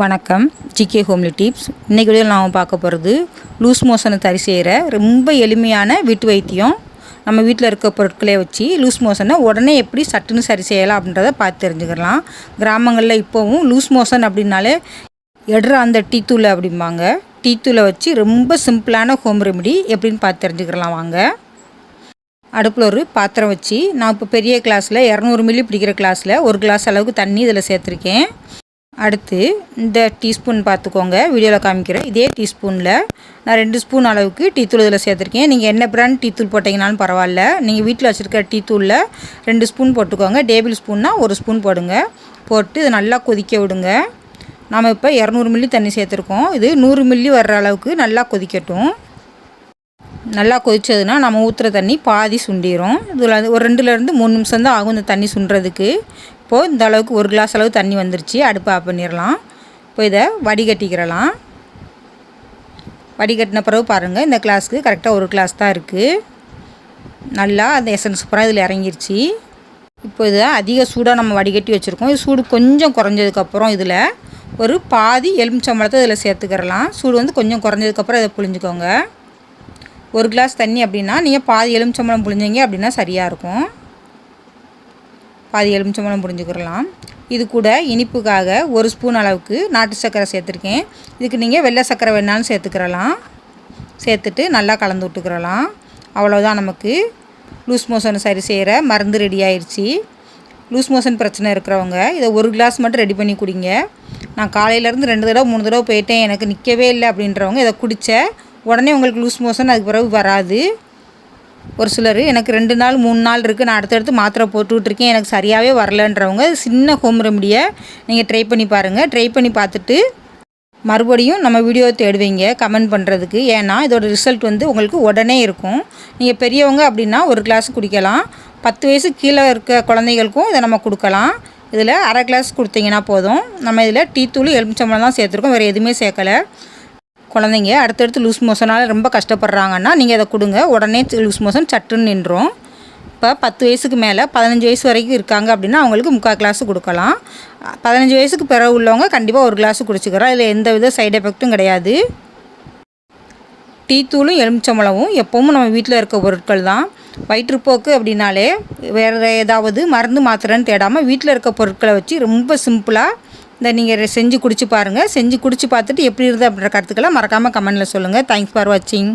வணக்கம். GK homely tips. இன்றைக்கி video நாம் பார்க்க போகிறது லூஸ் மோஷனை சரி செய்கிற ரொம்ப எளிமையான வீட்டு வைத்தியம். நம்ம வீட்டில் இருக்க பொருட்களே வச்சு லூஸ் மோஷனை உடனே எப்படி சட்டுன்னு சரி செய்யலாம் அப்படின்றத பார்த்து தெரிஞ்சுக்கலாம். கிராமங்களில் இப்போவும் லூஸ் மோஷன் அப்படின்னாலே எடுற அந்த டீத்தூளை அப்படிம்பாங்க. டீத்தூளை வச்சு ரொம்ப சிம்பிளான ஹோம் ரெமெடி எப்படின்னு பார்த்து தெரிஞ்சுக்கலாம் வாங்க. அடுப்பில் ஒரு பாத்திரம் வச்சு நான் இப்போ பெரிய கிளாஸில் இரநூறு மில்லி பிடிக்கிற கிளாஸில் ஒரு கிளாஸ் அளவுக்கு தண்ணி இதில் சேர்த்துருக்கேன். அடுத்து இந்த டீஸ்பூன் பார்த்துக்கோங்க. வீடியோவில் காமிக்கிறேன். இதே டீஸ்பூனில் நான் ரெண்டு ஸ்பூன் அளவுக்கு டீத்தூள் இதில் சேர்த்துருக்கேன். நீங்கள் என்ன பிராண்ட் டீத்தூள் போட்டிங்கனாலும் பரவாயில்ல. நீங்கள் வீட்டில் வச்சுருக்க டீத்தூளில் ரெண்டு ஸ்பூன் போட்டுக்கோங்க. டேபிள் ஸ்பூன்னா ஒரு ஸ்பூன் போடுங்க. போட்டு இதை நல்லா கொதிக்க விடுங்க. நாம் இப்போ இரநூறு மில்லி தண்ணி சேர்த்துருக்கோம். இது நூறு மில்லி வர்ற அளவுக்கு நல்லா கொதிக்கட்டும். நல்லா கொதிச்சதுன்னா நம்ம ஊற்றுற தண்ணி பாதி சுண்டிடும் இதில் ஒரு ரெண்டுலேருந்து மூணு நிமிஷம் தான் ஆகும் இந்த தண்ணி சுண்டுறதுக்கு இப்போது இந்த அளவுக்கு ஒரு கிளாஸ் அளவு தண்ணி வந்துருச்சு. அடுப்பு ஆஃப் பண்ணிடலாம். இப்போ இதை வடிகட்டிக்கிறலாம். வடிகட்டின பிறகு பாருங்கள் இந்த கிளாஸ்க்கு கரெக்டாக ஒரு கிளாஸ் தான் இருக்குது நல்லா அந்த எசன்ஸ் பூரா இதில் இறங்கிருச்சு. இப்போ இதை அதிக சூடாக நம்ம வடிகட்டி வச்சுருக்கோம். இது சூடு கொஞ்சம் குறைஞ்சதுக்கப்புறம் இதில் ஒரு பாதி எலுமிச்சம்பழத்தை இதில் சேர்த்துக்கிறலாம். சூடு வந்து கொஞ்சம் குறைஞ்சதுக்கப்புறம் இதை புழிஞ்சுக்கோங்க. ஒரு கிளாஸ் தண்ணி அப்படின்னா நீங்கள் பாதி எலுமிச்சம்பழம் புழிஞ்சிங்க அப்படின்னா சரியாக இருக்கும். பாதி எலுமிச்சம்பழம் புரிஞ்சுக்கிறலாம். இது கூட இனிப்புக்காக ஒரு ஸ்பூன் அளவுக்கு நாட்டு சர்க்கரை சேர்த்துருக்கேன். இதுக்கு நீங்கள் வெள்ளை சர்க்கரை வேணாலும் சேர்த்துக்கிறலாம். சேர்த்துட்டு நல்லா கலந்து விட்டுக்கிறலாம். அவ்வளோதான் நமக்கு. லூஸ் மோஷன் சரி செய்கிற மருந்து ரெடி ஆயிடுச்சு லூஸ் மோஷன் பிரச்சனை இருக்கிறவங்க இதை ஒரு கிளாஸ் மட்டும் ரெடி பண்ணி குடிங்க. நான் காலையிலேருந்து ரெண்டு தடவை மூணு தடவை போயிட்டேன் எனக்கு நிற்கவே இல்லை அப்படின்றவங்க இதை குடித்த உடனே உங்களுக்கு லூஸ் மோஷன் அதுக்கு பிறகு வராது. ஒரு சிலர் எனக்கு ரெண்டு நாள் மூணு நாள் இருக்குது நான் அடுத்தடுத்து மாத்திரை போட்டுட்ருக்கேன் எனக்கு சரியாகவே வரலன்றவங்க சின்ன ஹோம் ரெமடியை நீங்கள் ட்ரை பண்ணி பாருங்கள் ட்ரை பண்ணி பார்த்துட்டு மறுபடியும் நம்ம வீடியோ தேடுவீங்க கமெண்ட் பண்ணுறதுக்கு ஏன்னா இதோட ரிசல்ட் வந்து உங்களுக்கு உடனே இருக்கும். நீங்கள் பெரியவங்க அப்படின்னா ஒரு கிளாஸ் குடிக்கலாம். பத்து வயசு கீழே இருக்க குழந்தைகளுக்கும் இதை நம்ம கொடுக்கலாம். இதில் அரை கிளாஸ் கொடுத்தீங்கன்னா போதும். நம்ம இதில் டீ தூள் எலுமிச்சம்பழம் தான் சேர்த்துருக்கோம். வேறு எதுவுமே சேர்க்கலை. குழந்தைங்க அடுத்தடுத்து லூஸ் மோஷனால் ரொம்ப கஷ்டப்படுறாங்கன்னா நீங்கள் அதை கொடுங்க. உடனே லூஸ் மோஷன் சட்டுன்னு நின்றோம் இப்போ பத்து வயசுக்கு மேலே பதினஞ்சு வயசு வரைக்கும் இருக்காங்க அப்படின்னா அவங்களுக்கு முக்கால் கிளாஸ் கொடுக்கலாம். பதினஞ்சு வயசுக்கு பிறகு உள்ளவங்க கண்டிப்பாக ஒரு கிளாஸ் குடிச்சிக்கிறோம் இதில் எந்த வித சைடு எஃபெக்ட்டும் கிடையாது. டீ தூளும் எலுமிச்சம்பழமும் எப்போவும் நம்ம வீட்டில் இருக்க பொருட்கள் தான். வயிற்றுப்போக்கு அப்படின்னாலே வேறு ஏதாவது மருந்து மாத்திரைன்னு தேடாமல் வீட்டில் இருக்க பொருட்களை வச்சு ரொம்ப சிம்பிளாக இந்த நீங்கள் செஞ்சு குடிச்சு பாருங்கள் செஞ்சு குடிச்சு பார்த்துட்டு எப்படி இருக்குது அப்படின்ற கருத்துக்கெல்லாம் மறக்காமல் கமெண்டில் சொல்லுங்கள் தேங்க்ஸ் ஃபார் வாட்சிங்